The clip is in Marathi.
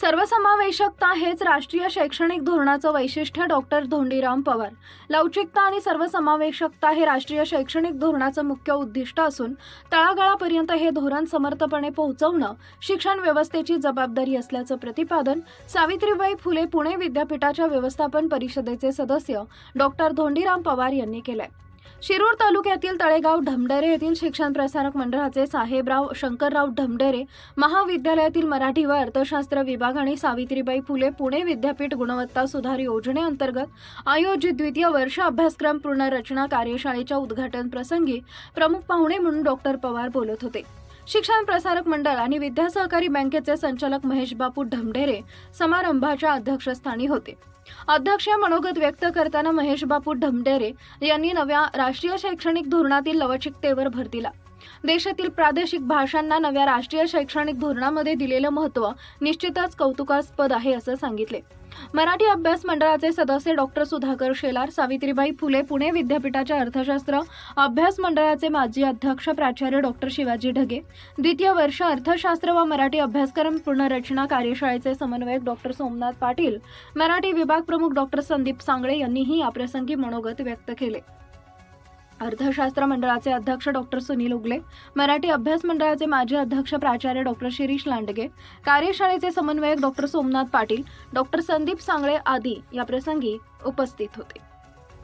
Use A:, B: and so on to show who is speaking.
A: सर्वसमावेशकता हेच राष्ट्रीय शैक्षणिक धोरणाचं वैशिष्ट्य डॉक्टर धोंडीराम पवार. लवचिकता आणि सर्वसमावेशकता हे राष्ट्रीय शैक्षणिक धोरणाचं मुख्य उद्दिष्ट असून तळागाळापर्यंत हे धोरण समर्थपणे पोहोचवणं शिक्षण व्यवस्थेची जबाबदारी असल्याचं प्रतिपादन सावित्रीबाई फुले पुणे विद्यापीठाच्या व्यवस्थापन परिषदेचे सदस्य डॉक्टर धोंडीराम पवार यांनी केलंय. शिरूर तालुक्यातील तळेगाव ढमढेरे येथील शिक्षण प्रसारक मंडळाचे साहेबराव शंकरराव ढमडेरे महाविद्यालयातील मराठी व अर्थशास्त्र विभाग आणि सावित्रीबाई फुले पुणे विद्यापीठ गुणवत्ता सुधार योजनेअंतर्गत आयोजित द्वितीय वर्ष अभ्यासक्रम पुनर्रचना कार्यशाळेच्या उद्घाटन प्रसंगी प्रमुख पाहुणे म्हणून डॉक्टर पवार बोलत होते. शिक्षण प्रसारक मंडळ आणि विद्या सहकारी बँकेचे संचालक महेश बापू ढमढेरे समारंभाच्या अध्यक्षस्थानी होते. अध्यक्षीय मनोगत व्यक्त करताना महेश बापू ढमढेरे यांनी नव्या राष्ट्रीय शैक्षणिक धोरणातील लवचिकतेवर भर दिला. देशातील प्रादेशिक भाषांना नव्या राष्ट्रीय शैक्षणिक धोरणामध्ये दिलेलं महत्त्व निश्चितच कौतुकास्पद आहे असं सांगितले. मराठी अभ्यास मंडळाचे सदस्य डॉक्टर सुधाकर शेलार सावित्रीबाई फुले पुणे विद्यापीठाच्या अर्थशास्त्र अभ्यास मंडळाचे माजी अध्यक्ष प्राचार्य डॉक्टर शिवाजी ढगे द्वितीय वर्ष अर्थशास्त्र व मराठी अभ्यासक्रम पुनर्रचना कार्यशाळेचे समन्वयक डॉक्टर सोमनाथ पाटील मराठी विभाग प्रमुख डॉक्टर संदीप सांगळे यांनीही याप्रसंगी मनोगत व्यक्त केले. अर्थशास्त्र मंडळाचे अध्यक्ष डॉक्टर सुनील उगले मराठी अभ्यास मंडळाचे माजी अध्यक्ष प्राचार्य डॉक्टर शिरीष लांडगे कार्यशाळेचे समन्वयक डॉक्टर सोमनाथ पाटील डॉक्टर संदीप सांगळे आदी या प्रसंगी उपस्थित होते.